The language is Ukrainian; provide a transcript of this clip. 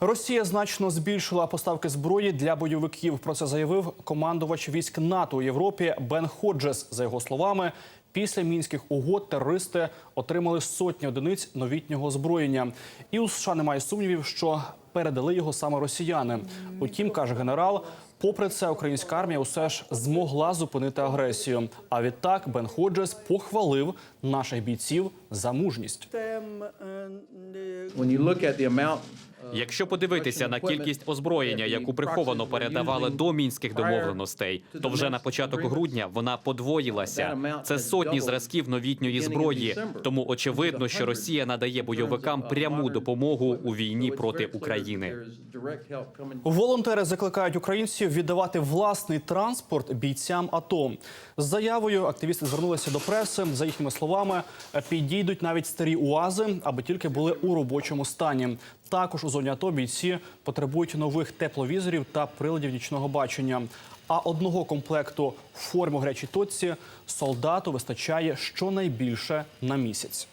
Росія значно збільшила поставки зброї для бойовиків. Про це заявив командувач військ НАТО у Європі Бен Ходжес. За його словами, після мінських угод терористи отримали сотні одиниць новітнього озброєння. І у США немає сумнівів, що передали його саме росіяни. Утім, каже генерал. Попри це, українська армія усе ж змогла зупинити агресію. А відтак Бен Ходжес похвалив наших бійців за мужність. Якщо подивитися на кількість озброєння, яку приховано передавали до мінських домовленостей, то вже на початок грудня вона подвоїлася. Це сотні зразків новітньої зброї. Тому очевидно, що Росія надає бойовикам пряму допомогу у війні проти України. Волонтери закликають українців віддавати власний транспорт бійцям АТО. З заявою активісти звернулися до преси. За їхніми словами, підійдуть навіть старі уази, аби тільки були у робочому стані. Також у зоні АТО бійці потребують нових тепловізорів та приладів нічного бачення. А одного комплекту форму гарячій точці солдату вистачає щонайбільше на місяць.